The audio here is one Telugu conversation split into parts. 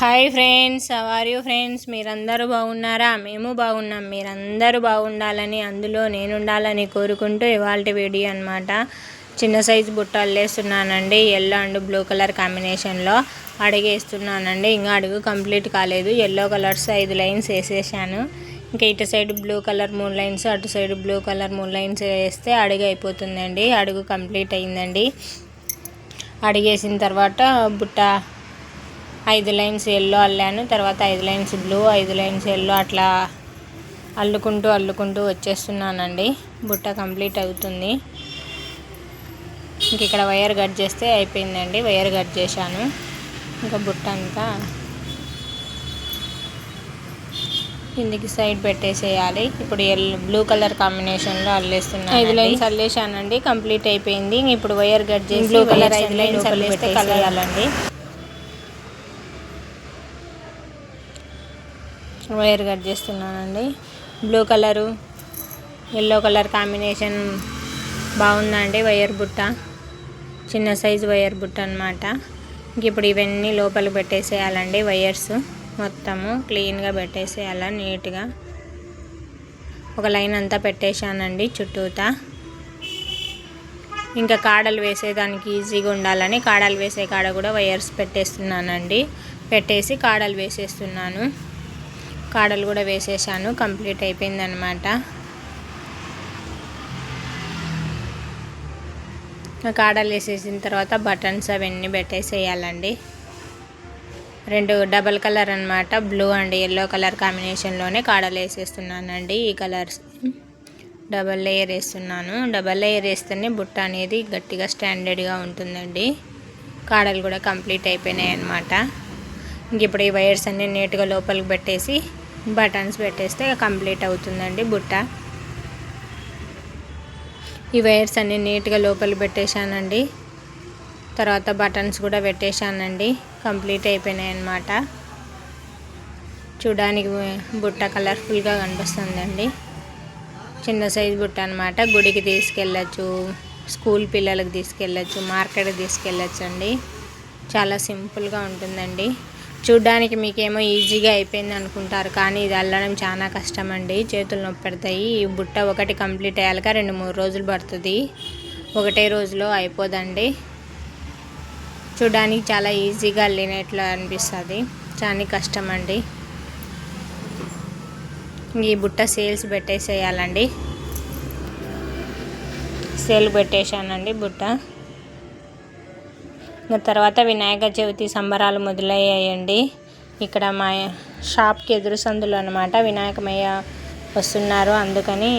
Hi friends are you friends మీరందరూ బాగున్నారా? మేము బాగున్నాం. మీరందరూ బాగుండాలని అందులో నేను ఉండాలని కోరుకుంటూ ఇవాళ వీడియో అనమాట చిన్న సైజు బుట్టలు వేస్తున్నానండి ఎల్లో అండ్ బ్లూ కలర్ కాంబినేషన్లో అడిగేస్తున్నానండి. ఇంకా అడుగు కంప్లీట్ కాలేదు. ఎల్లో కలర్స్ ఐదు లైన్స్ వేసేసాను. ఇంకా ఇటు సైడ్ బ్లూ కలర్ మూడు లైన్స్ అటు సైడ్ బ్లూ కలర్ మూడు లైన్స్ వేస్తే అడుగు అయిపోతుందండి. అడుగు కంప్లీట్ అయిందండి. అడిగేసిన తర్వాత బుట్ట ఐదు లైన్స్ ఎల్లో అల్లాను తర్వాత ఐదు లైన్స్ బ్లూ ఐదు లైన్స్ ఎల్లో అట్లా అల్లుకుంటూ అల్లుకుంటూ వచ్చేస్తున్నానండి. బుట్ట కంప్లీట్ అవుతుంది. ఇంక ఇక్కడ వైర్ కట్ చేస్తే అయిపోయిందండి. వైర్ కట్ చేశాను. ఇంకా బుట్ట అంతా కిందికి సైడ్ పెట్టేసేయాలి. ఇప్పుడు ఎల్ బ్లూ కలర్ కాంబినేషన్లో అల్లేస్తున్నాను ఐదు లైన్స్ అల్లేసానండి కంప్లీట్ అయిపోయింది. ఇప్పుడు వైర్ కట్ చేసి బ్లూ కలర్ ఐదు లైన్స్ అల్లేస్తే కలయాలండి వైర్ కట్ చేస్తున్నానండి. Blue colour yellow colour combination బాగుందండి వైర్ బుట్ట. చిన్న సైజు వైర్ బుట్ట అనమాట ఇంక ఇప్పుడు ఇవన్నీ లోపల పెట్టేసేయాలండి వైర్స్ మొత్తము క్లీన్గా పెట్టేసేయాల నీట్గా. ఒక లైన్ అంతా పెట్టేశానండి చుట్టూతా. ఇంకా కాడలు వేసేదానికి ఈజీగా ఉండాలని కాడలు వేసే కాడ కూడా వైర్స్ పెట్టేస్తున్నానండి. పెట్టేసి కాడలు వేసేస్తున్నాను. కాడలు కూడా వేసేసాను. కంప్లీట్ అయిపోయిందనమాట కాడలు వేసేసిన తర్వాత బటన్స్ అవన్నీ పెట్టేసేయాలండి. రెండు డబల్ కలర్ అనమాట బ్లూ అండ్ ఎల్లో కలర్ కాంబినేషన్లోనే కాడలు వేసేస్తున్నానండి ఈ కలర్స్. డబల్ లేయర్ వేస్తున్నాను. డబల్ లేయర్ వేస్తేనే బుట్ట అనేది గట్టిగా స్టాండర్డ్గా ఉంటుందండి. కాడలు కూడా కంప్లీట్ అయిపోయినాయి అనమాట ఇంక ఇప్పుడు ఈ వైర్స్ అన్నీ నీట్గా లోపలికి పెట్టేసి బటన్స్ పెట్టేస్తే కంప్లీట్ అవుతుందండి బుట్ట. ఈ వైర్స్ అన్నీ నీట్గా లోపల పెట్టేశానండి. తర్వాత బటన్స్ కూడా పెట్టేశానండి. కంప్లీట్ అయిపోయినాయి అన్నమాట. చూడడానికి బుట్ట కలర్ఫుల్గా కనిపిస్తుందండి. చిన్న సైజు బుట్ట అనమాట గుడికి తీసుకెళ్ళచ్చు స్కూల్ పిల్లలకు తీసుకెళ్ళచ్చు మార్కెట్కి తీసుకెళ్ళచ్చు అండి చాలా సింపుల్గా ఉంటుందండి. చూడ్డానికి మీకేమో ఈజీగా అయిపోయింది అనుకుంటారు కానీ ఇది అల్లడం చాలా కష్టం అండి చేతులు నొప్పి పెడతాయి ఈ బుట్ట ఒకటి కంప్లీట్ అయ్యాక రెండు మూడు రోజులు పడుతుంది. ఒకటే రోజులో అయిపోదండి. చూడడానికి చాలా ఈజీగా అల్లినట్లు అనిపిస్తుంది. చాలా కష్టం అండి ఈ బుట్ట సేల్స్ పెట్టేసేయాలండి. సేల్ పెట్టేశానండి బుట్ట. తర్వాత వినాయక చవితి సంబరాలు మొదలయ్యాయండి. ఇక్కడ మా షాప్కి ఎదురు సందులు అనమాట వినాయకమయ్య వస్తున్నారు. అందుకని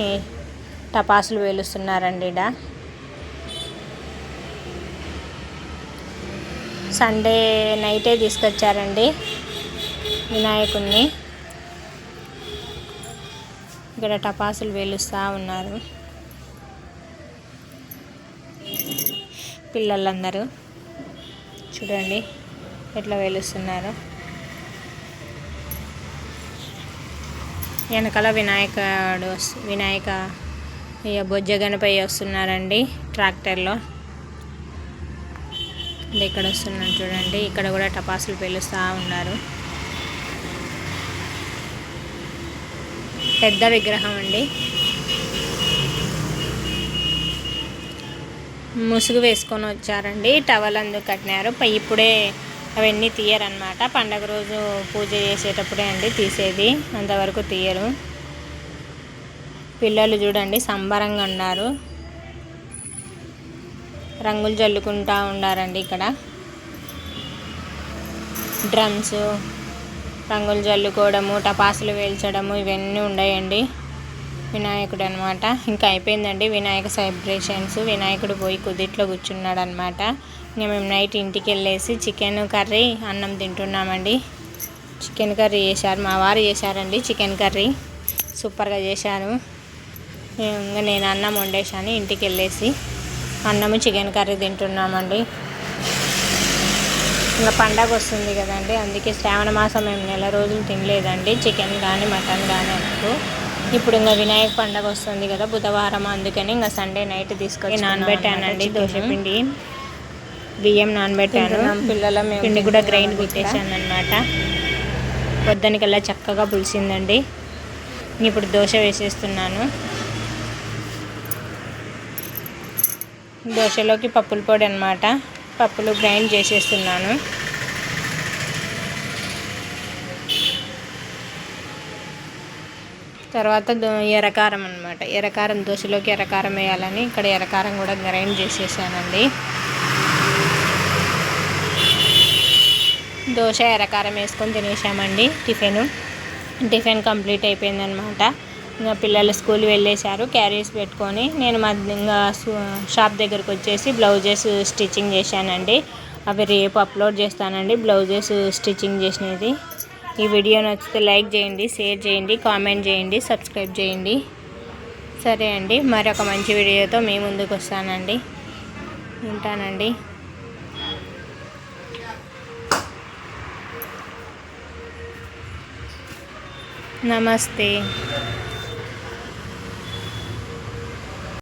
టపాసులు వేలుస్తున్నారండి ఇడ సండే నైటే తీసుకొచ్చారండి వినాయకుడిని ఇక్కడ టపాసులు వేలుస్తూ ఉన్నారు. పిల్లలందరూ. చూడండి ఎట్లా వెలుస్తున్నారు. వెనకాల వినాయకుడు వినాయక ఇక బొజ్జ గణపయ్య వస్తున్నారండి ట్రాక్టర్లో. ఇక్కడ వస్తున్నాను చూడండి ఇక్కడ కూడా టపాసులు పేలుస్తూ ఉన్నారు. పెద్ద విగ్రహం అండి. ముసుగు వేసుకొని వచ్చారండి. టవల్ అందుకు కట్టినారు. ఇప్పుడే అవన్నీ తీయరనమాట పండగ రోజు పూజ చేసేటప్పుడే అండి తీసేది. అంతవరకు తీయరు. పిల్లలు చూడండి సంబరంగా ఉన్నారు. రంగులు చల్లుకుంటా ఉన్నారండి ఇక్కడ. డ్రమ్స్ రంగులు జల్లుకోవడము టపాసులు వేల్చడము ఇవన్నీ ఉన్నాయండి వినాయకుడు అనమాట ఇంకా అయిపోయిందండి వినాయక సెలబ్రేషన్స్. వినాయకుడు పోయి కుదిట్లో కూర్చున్నాడు అనమాట ఇంకా మేము నైట్ ఇంటికి వెళ్ళేసి చికెన్ కర్రీ అన్నం తింటున్నామండి. చికెన్ కర్రీ చేశారు. మా వారు చేశారండి చికెన్ కర్రీ. సూపర్గా చేశారు. ఇంకా నేను అన్నం వండేసాను ఇంటికి వెళ్ళేసి అన్నము చికెన్ కర్రీ తింటున్నామండి. ఇంకా పండగ వస్తుంది కదండి. అందుకే శ్రావణ మాసం మేము నెల రోజులు తినలేదండి. చికెన్ కానీ మటన్ కానీ అనుకో ఇప్పుడు ఇంకా వినాయక పండగ వస్తుంది కదా బుధవారం అందుకని ఇంకా సండే నైట్ తీసుకొని నానబెట్టానండి దోశ పిండి. బియ్యం నానబెట్టాను పిల్లల పిండి కూడా గ్రైండ్ కొట్టేసాను అనమాట పొద్దునికల్లా చక్కగా పులిసిందండి. ఇప్పుడు దోశ వేసేస్తున్నాను. దోశలోకి పప్పుల పొడి అనమాట పప్పులు గ్రైండ్ చేసేస్తున్నాను. తర్వాత దో- ఎర్రకారం అనమాట ఎర్రకారం దోశలోకి ఎర్రకారం వేయాలని ఇక్కడ ఎర్రకారం కూడా గ్రైండ్ చేసేసానండి. దోశ ఎర్రకారం వేసుకొని తినేసామండి టిఫిన్. టిఫిన్ కంప్లీట్ అయిపోయిందనమాట ఇంకా పిల్లలు స్కూల్ వెళ్ళేశారు క్యారీస్ పెట్టుకొని నేను ఇంకా షాప్ దగ్గరకు వచ్చేసి బ్లౌజెస్ స్టిచ్చింగ్ చేశానండి. అవి రేపు అప్లోడ్ చేస్తానండి బ్లౌజెస్ స్టిచ్చింగ్ చేసినది ఈ వీడియో నచ్చితే లైక్ చేయండి షేర్ చేయండి కామెంట్ చేయండి సబ్స్క్రైబ్ చేయండి. సరే అండి మరొక మంచి వీడియోతో మీ ముందుకు వస్తానండి. ఉంటానండి. నమస్తే.